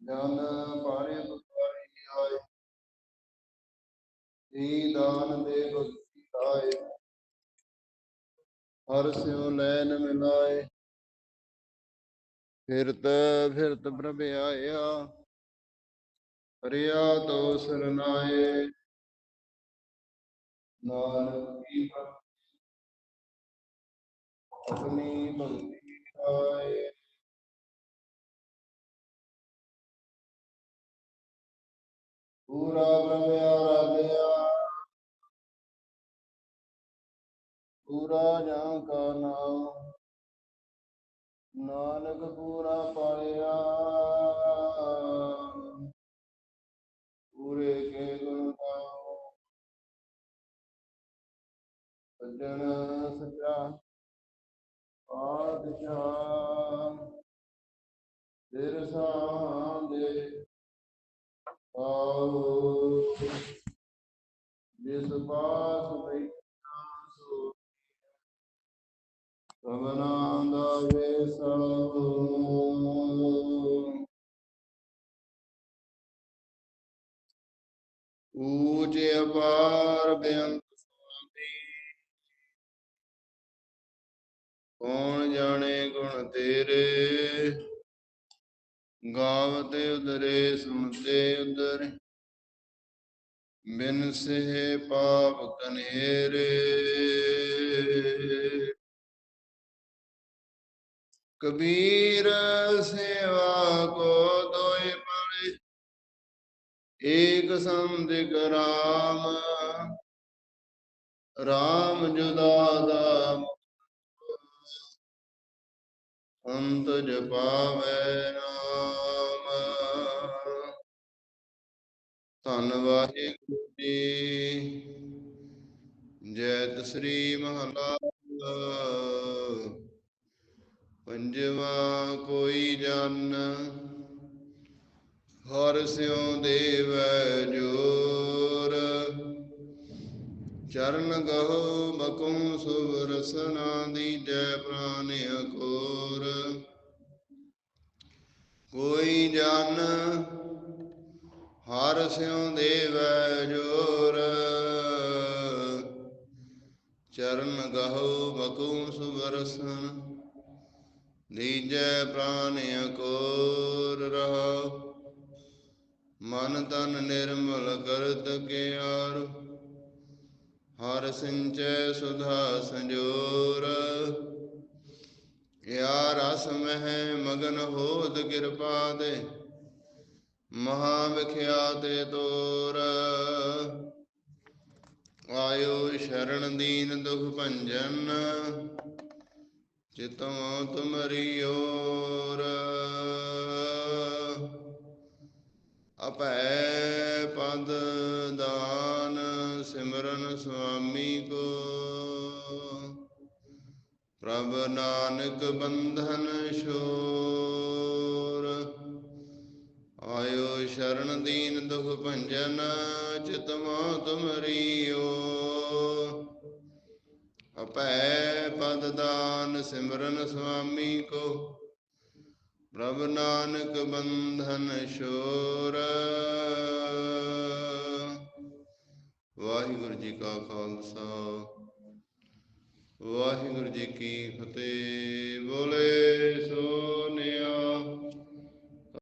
ਜਨ ਪਾਰੇ ਦੁਆਰੀ ਆਏ ਈ ਦਾਨ ਦੇ ਭਗਤੀ ਆਏ ਹਰ ਸਿਉ ਲੈਨ ਮਿਲਾਏ। ਫਿਰਤ ਫਿਰਤ ਪ੍ਰਭ ਆਇਆ। ਹਰਿਆ ਤੋ ਸਰਨਾਏ ਨਾਨਕ ਕੀ ਭਗਤੀ। ਆਪਣੀ ਭਗਤੀ ਪੂਰਾ ਪੂਰਾ ਜਾਂ ਕਾ ਨਾਮ, ਨਾਨਕ ਪੂਰਾ ਪਾਇਆ। ਪੂਰੇ ਕੇ ਗੁਣ ਗਾਓ ਸੱਜਣ ਸੱਚਾ ਪਾਤਸ਼ਾਹ ਤੇਰੇ ਜਿਸ ਪਾਸ ਬੈਠਾ ਸੋ ਸਭਨਾ ਦਾ ਵੇਸੋ ਊਚ ਅਪਾਰ ਬੇਅੰਤ ਸੁਆਮੀ। ਕੌਣ ਜਾਣੇ ਗੁਣ ਤੇਰੇ? ਗਾਵਤੇ ਉਦਰੇ, ਸੁਣਤੇ ਉਦਰ। ਬਿਨ ਸੇ ਪਾਪ ਕਨੇਰੇ ਕਬੀਰ ਸੇਵਾ ਕੋ ਦੋਇ ਪੜੇ ਏਕ ਸੰਦਿਕ ਰਾਮ। ਰਾਮ ਜੁਦਾ ਦਾ ਅੰਤ ਜਪਾਵੇ ਨਾਮ ਧੰਨ ਵਾਹਿਗੁਰੂ ਜੀ। ਜੈਤ ਸ੍ਰੀ ਮਹਲਾ ਪੰਜਵਾ ਕੋਈ ਜਨ, ਹਰ ਸਿਉ ਦੇਵੈ ਜੋਰ। ਚਰਨ ਗਹੁ ਬਕੁ ਸੁਭ ਰਸਨਾ ਦੀਜੈ ਪ੍ਰਾਨ ਅਕੋਰ। ਕੋਈ ਜਨ ਹਰ ਸਿਉ ਦੇਵੈ ਜੋਰ। ਚਰਨ ਗਹੁ ਬਕੁ ਸੁਵਰਸਨ ਰਸਨ ਦੀਜੈ ਪ੍ਰਾਨ ਅਕੋਰ ਰਹੁ ਮਨ ਤਨ ਨਿਰਮਲ ਕਰਤ ਕਿਆਰ, ਹਰ ਸਿੰਚੈ ਸੁਧਾ ਸੰਜੋਰ। ਯਾ ਰਸ ਮਹਿ ਮਗਨ ਹੋਤ ਕਿਰਪਾ ਦੇ ਮਹਾ ਵਿਖਿਆ ਤੇ ਤੋਰ। ਆਇਓ ਸ਼ਰਨ ਦੀਨ ਦੁਖ ਭੰਜਨ ਚਿਤਮੋ ਤੁਮਰੀ ਓਰ ਅਪੈ ਪਦ ਦਾਨ ਸਿਮਰਨ ਸੁਆਮੀ ਕੋ। ਪ੍ਰਭ ਨਾਨਕ ਬੰਧਨ ਛੋਰ ਸ਼ਰਨ ਦੀਨ ਦੁਖ ਭੰਜਨ ਚਿਤਮੋ ਤੁਮਰੀਓ ਅਪੈ ਪਦ ਦਾਨ ਸਿਮਰਨ ਸੁਆਮੀ ਕੋ, ਪ੍ਰਭ ਨਾਨਕ ਬੰਧਨ ਸ਼ੋਰ ਵਾਹਿਗੁਰੂ ਜੀ ਕਾ ਖਾਲਸਾ, ਵਾਹਿਗੁਰੂ ਜੀ ਕੀ ਫਤਿਹ। ਬੋਲੇ ਸੋ